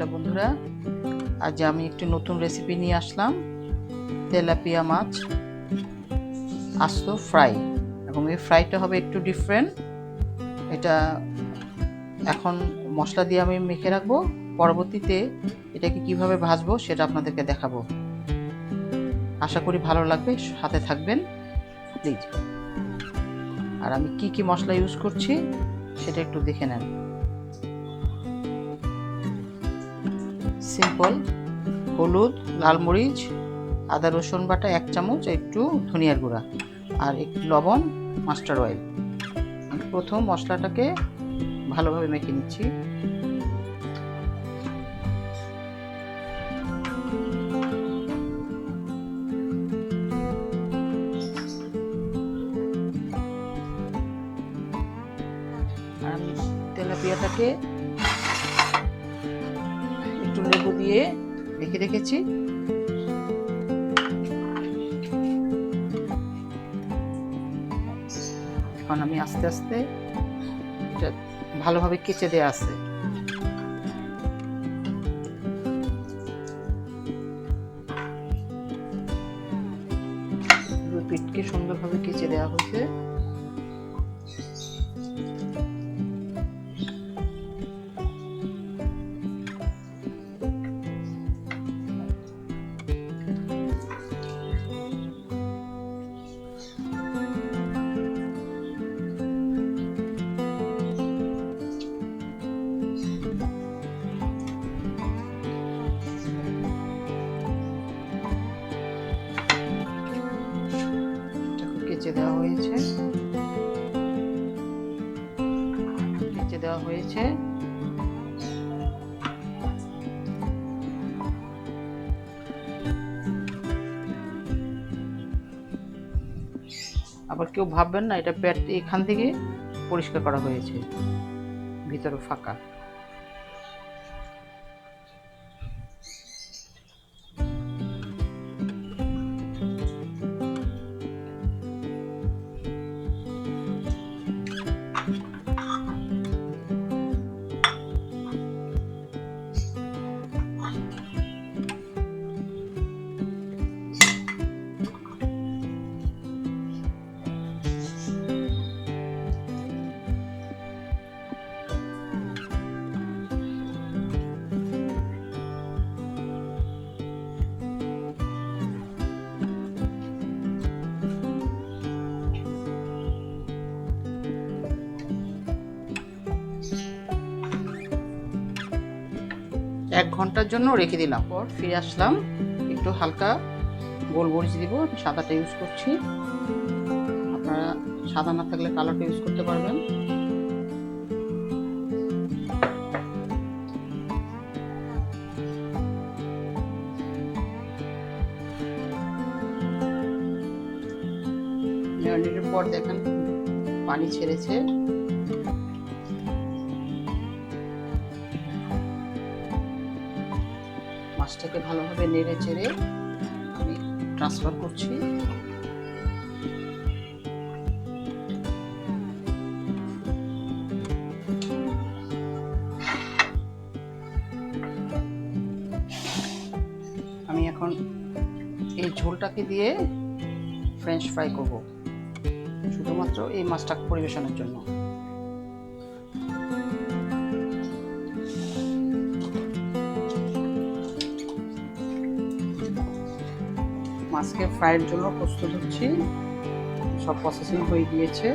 Hello বন্ধুরা, আজ আমি একটি নতুন রেসিপি নিয়ে আসলাম, তেলাপিয়া মাছ, আস্ত ফ্রাই এবং এই ফ্রাইটা হবে একটু ডিফারেন্ট এটা এখন মশলা দিয়ে আমি মেখে রাখব। পরবর্তীতে এটাকে কীভাবে ভাজবো সেটা আপনাদেরকে দেখাবো। আশা করি ভালো লাগবে হাতে থাকবেন। প্লিজ আর আমি কি কি মশলা ইউজ করছি সেটা একটু দেখে নেন। সিম্পল, হলুদ, লাল মরিচ, আদা রসুন বাটা এক চামচ, একটু ধনিয়ার গুঁড়া আর একটু লবণ মাস্টার অয়েল। প্রথম মশলাটাকে ভালোভাবে মেখে নিচ্ছি। তেলাপিয়াটাকে একটু লেবু দিয়ে রেখে রেখেছি। এখন আমি আস্তে আস্তে ভালোভাবে কেচে দেওয়া আছে। পিঠকে সুন্দরভাবে কেচে দেওয়া হয়েছে। কেচে দেওয়া হয়েছে। কেচে দেওয়া হয়েছে। আবার কেউ ভাববেন না, এটা প্যাট এখান থেকে পরিষ্কার করা হয়েছে, ভিতরে ফাঁকা। এক ঘণ্টার জন্য রেখে দিলাম। পর ফিরে আসলাম, একটু হালকা গোল গোলমরিচ দিব আমি সাদাটা ইউজ করছি। আপনারা সাদা না থাকলে কালোটা ইউজ করতে পারবেন। পর দেখেন, পানি ছেড়েছে। মাছটাকে ভালোভাবে নেড়ে চেড়ে আমি ট্রান্সফার করছি। আমি এখন এই ঝোলটাকে দিয়ে ফ্রেঞ্চ ফ্রাই করব, শুধুমাত্র এই মাছটা পরিবেশনের জন্য। মাছকে ফ্রাইয়ের জন্য প্রস্তুত হচ্ছি। সব প্রসেসিং হয়ে গিয়েছে।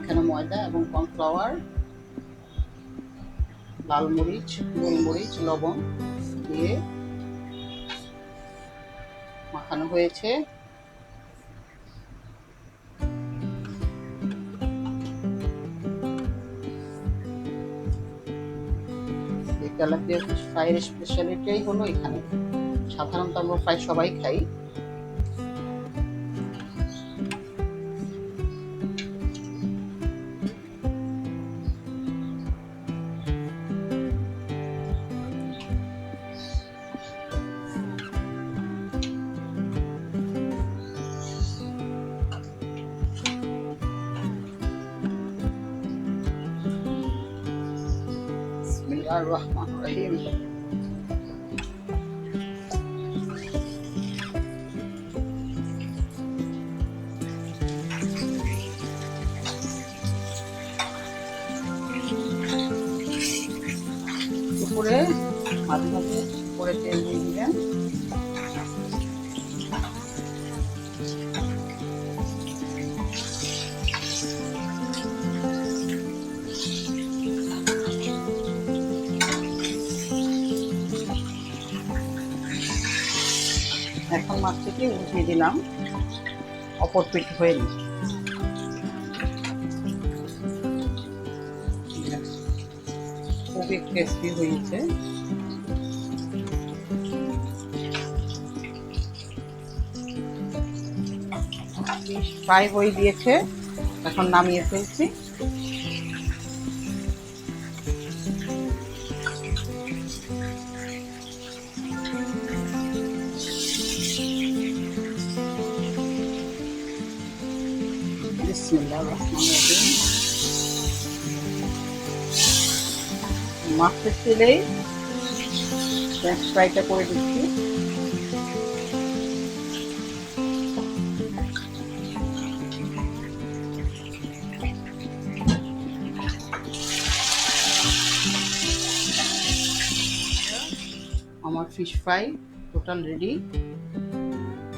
এখানে ময়দা এবং কর্নফ্লাওয়ার লাল মরিচ, গোলমরিচ, লবণ দিয়ে মাখানো হয়েছে। তেলাপিয়া ফ্রাইয়ের স্পেশালিটিই হলো এখানে। সাধারণত আমরা প্রায় সবাই খাই। বিসমিল্লাহির রহমানির রহিম উপরে মাঝে মাঝে করে তেল দিয়ে দিবেন এখন মাছটাকে উঠিয়ে দিলাম। অপর পিঠ হয়ে খুবই ক্রিস্পি হয়েছে। ফ্রাই হয়ে দিয়েছে এখন নামিয়ে ফেলছি। বিসমিল্লাহির রহমানির রহিম মাছের তেলেই ফ্রেঞ্চ ফ্রাইটা করে দিচ্ছি আমার ফিশ ফ্রাই টোটাল রেডি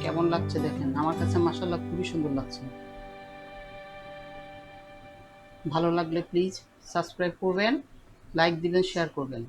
কেমন লাগছে দেখেন? আমার কাছে মাসাল্লাহ খুবই সুন্দর লাগছে। ভালো লাগলে প্লিজ সাবস্ক্রাইব করবেন লাইক দিবেন শেয়ার করবেন।